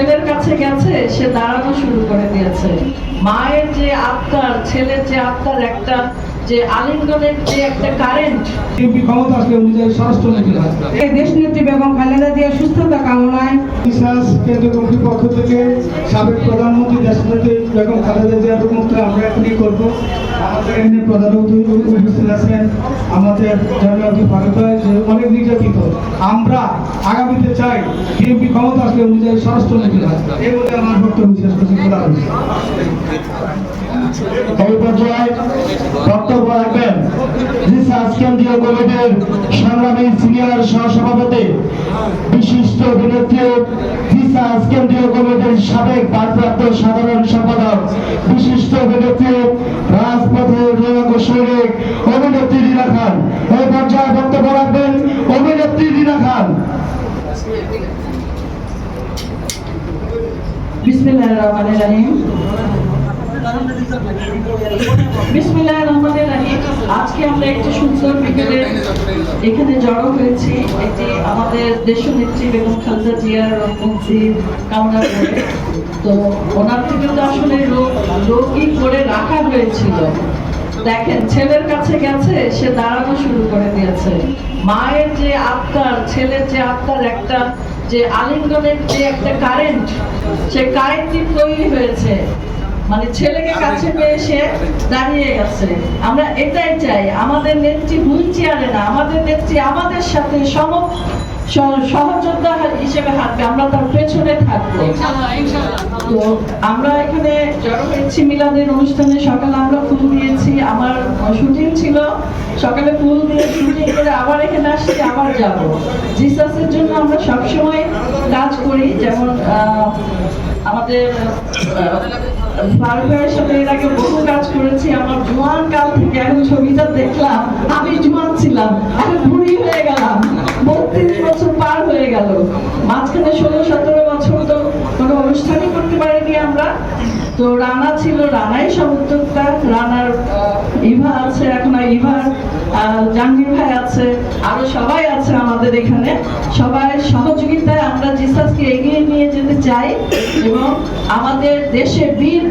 ছেলের কাছে গেছে, সে দাঁড়ানো শুরু করে দিয়েছে। মায়ের যে আত্মার ছেলের যে আত্মার একটা যে আলিঙ্গনের যে একটা কারেন্ট বিএনপি ক্ষমতা আসলে অনুযায়ী স্বরাষ্ট্রনীতি রাস্তা এই দেশনেত্রী বেগম খালেদা জিয়ার সুস্থতা কামনায় বিশ্বাস কেন্দ্রীয় কমিটির পক্ষ থেকে সাবেক প্রধানমন্ত্রী দেশনেত্রী বেগম খালেদা জিয়ার মুক্ত আমরা এখনই করব। আমাদের এখানে প্রধান উপস্থিত আছেন আমাদের জনজাতি ভারত যে অনেক নির্যাতিত। আমরা আগামীতে চাই বিএনপি ক্ষমতা আসলে অনুযায়ী স্বরাষ্ট্রনীতি রাস্তা এই বলে আমার বক্তব্য শেষ করছি। খোলা রয়েছে এই পর্যায়ে বক্তব্য কেন্দ্রীয় কমিটির সংগ্রামী সিনিয়র সহসভাপতি, বিশিষ্ট অভিনেত্রী রিসার্চ কেন্দ্রীয় কমিটির সাবেক ভারপ্রাপ্ত সাধারণ সম্পাদক, বিশিষ্ট অভিনেত্রী রাজপথের রোগ সৈনিক অভিনেত্রী রিনা খান। এই পর্যায়ে বক্তব্য রাখবেন অভিনেত্রী রিনা খান। বিসমিল্লাহির রহমানির রহিম। আজকে আমরা একটি সুন্দর বিকেলে এখানে জড়ো হয়েছি। এটি আমাদের বেগম জিয়ার কামনা করে। তো ওনার থেকে তো আসলে রোগী করে রাখা হয়েছিল। দেখেন, ছেলের কাছে গেছে, সে দাঁড়ানো শুরু করে দিয়েছে। মায়ের যে আত্মার ছেলের যে আত্মার একটা, যে আলিঙ্গনের যে একটা কারেন্ট সে কারেন্টটি তৈরি হয়েছে। মানে ছেলেকে কাছে পেয়ে সে দাঁড়িয়ে গেছে। আমরা এটাই চাই আমাদের নেত্রী হুইল চেয়ারে না আমাদের নেত্রী আমাদের সাথে সম সহ- সহযোদ্ধা হিসেবে হাঁটবে আমরা তার পেছনে থাকব। তো আমরা এখানে জড়ো হয়েছি মিলাদের অনুষ্ঠানে সকালে আমরা ফুল দিয়েছি আমার শুটিং ছিল সকালে ফুল দিয়ে শুটিং করে আবার এখানে আসছি আবার যাব। জিসাসের জন্য আমরা সবসময় কাজ করি যেমন আহ, আমাদের ফারুকের সাথে এর আগে বহু কাজ করেছি, আমার জোয়ান কাল থেকে এখন ছবিটা দেখলাম, আমি জোয়ান ছিলাম, এখন বুড়ি হয়ে গেলাম, বত্রিশ বছর পার হয়ে গেল। মাঝখানে ষোলো, সতেরো বছর তো কোনো অনুষ্ঠানই করতে পারিনি। আমরা। তো রানা ছিল রানাই সব উদ্যোক্তা রানার ইভা আছে, এখন ইভার জাহাঙ্গীর ভাই আছে, আরও সবাই আছে আমাদের এখানে। সবাই সহযোগিতায় আমরা জিসাসকে এগিয়ে নিয়ে যেতে চাই এবং আমাদের দেশে বীর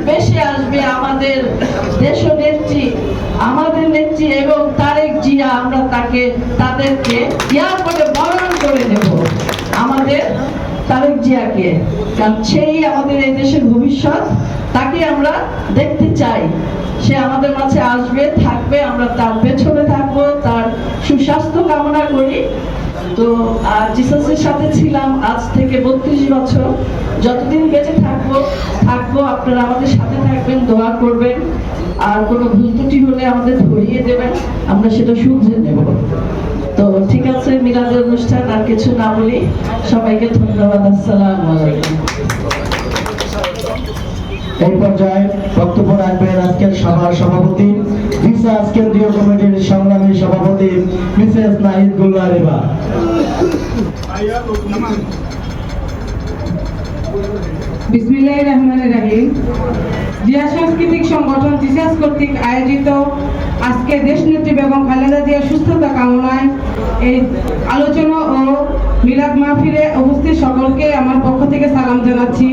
আসবে আমাদের দেশ নেত্রী আমাদের নেত্রী এবং তারেক জিয়া আমরা তাকে, তাদেরকে এয়ারপোর্টে বরণ করে নেব। আমাদের তারেক জিয়াকে। কারণ সেই আমাদের এই দেশের ভবিষ্যৎ, তাকে আমরা দেখতে চাই। সে আমাদের মাঝে আসবে, থাকবে, আমরা তার পেছনে থাকব, তার সুস্বাস্থ্য কামনা করি। তো আহ, জিসাসের সাথে ছিলাম আজ থেকে বত্রিশ বছর। যতদিন বেঁচে থাকব থাকব আপনারা আমাদের সাথে থাকবেন দোয়া করবেন। আর কোনো ভুল ত্রুটি হলে আমাদের ধরিয়ে দেবেন আমরা সেটা শুধরে নেব। তো ঠিক আছে মিলাদের অনুষ্ঠান আর কিছু না বলি সবাইকে ধন্যবাদ আসসালামু এই পর্যায়ে বক্তব্য রাখবেন আজকের সভার সভাপতি রিসার্চ কেন্দ্রীয় কমিটির সংগ্রামী সভাপতি মিসেস নাহিদ গুল্লা রেবা বিসমিল্লাহির রহমানির রহিম। জিয়া সাংস্কৃতিক সংগঠন জিসাস কর্তৃক আয়োজিত আজকে দেশনেত্রী বেগম খালেদা জিয়ার সুস্থতা কামনায় এই আলোচনা ও মিলাদ মাহফিলে উপস্থিত সকলকে আমার পক্ষ থেকে সালাম জানাচ্ছি।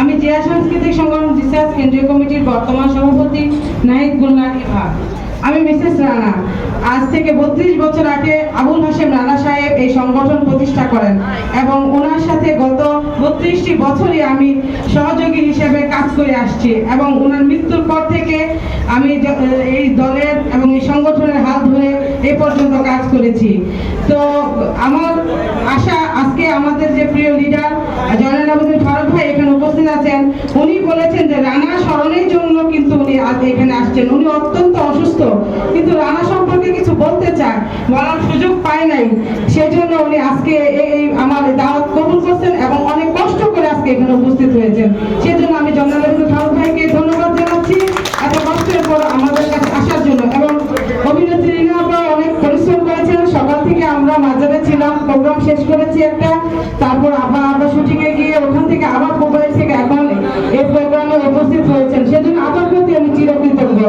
আমি জিয়া সাংস্কৃতিক সংগঠন জিসাস কেন্দ্রীয় কমিটির বর্তমান সভাপতি নাহিদ গুলনার ইভা আমি মিসেস রানা। আজ থেকে বত্রিশ বছর আগে আবুল হাসেম রানা সাহেব এই সংগঠন প্রতিষ্ঠা করেন এবং ওনার সাথে গত বত্রিশটি বছরই আমি সহযোগী হিসেবে কাজ করে আসছি এবং ওনার মৃত্যুর পর থেকে আমি এই দলের এবং এই সংগঠনের হাত ধরে এ পর্যন্ত কাজ করেছি। তো আমার আশা, আজকে আমাদের যে প্রিয় লিডার জয়নাল ভাই আছেন। উনি বলেছেন যে রানা স্মরণের জন্য কিন্তু উনি আজ এখানে আসছেন। উনি অত্যন্ত অসুস্থ। কিন্তু রানা সম্পর্কে কিছু বলতে চায়। বলার সুযোগ পায় নাই। সেজন্য উনি আজকে এই আমার দাওয়াত কবুল করছেন এবং অনেক কষ্ট করে আজকে এখানে উপস্থিত হয়েছেন। সেজন্য আমি আবেদিন ফারুক করেছি একটা, তারপর আবার আবার শুটিংয়ে গিয়ে ওখান থেকে আবার মোবাইল থেকে এখন এই প্রোগ্রামে উপস্থিত হয়েছেন। সেজন্য আবার প্রতি আমি চিরকৃতজ্ঞ।